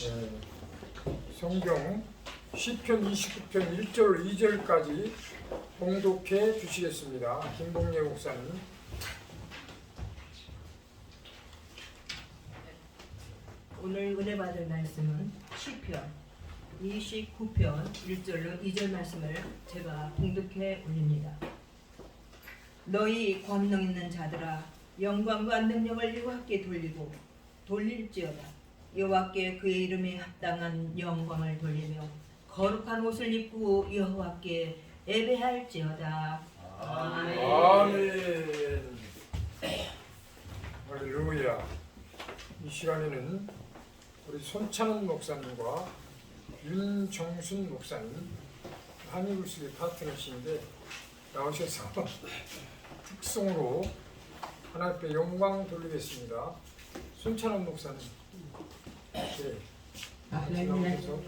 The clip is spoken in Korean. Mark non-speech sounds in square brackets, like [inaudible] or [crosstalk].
예, 성경 시편 29편 1절 2절까지 봉독해 주시겠습니다. 김봉예 목사님. 오늘 은혜 받을 말씀은 시편 29편 1절로 2절 말씀을 제가 봉독해 올립니다. 너희 권능 있는 자들아 영광과 능력을 여호와께 돌리고 돌릴지어다 여호와께 그의 이름에 합당한 영광을 돌리며 거룩한 옷을 입고 여호와께 예배할지어다 아멘. 아멘. 할렐루야. 이 시간에는 우리 손찬원 목사님과 윤정순 목사님 한의글쓰기 파트너신데 나오셔서 [laughs] 특송으로 하나님께 영광 돌리겠습니다. 손찬원 목사님. 네. 아, 나오셔서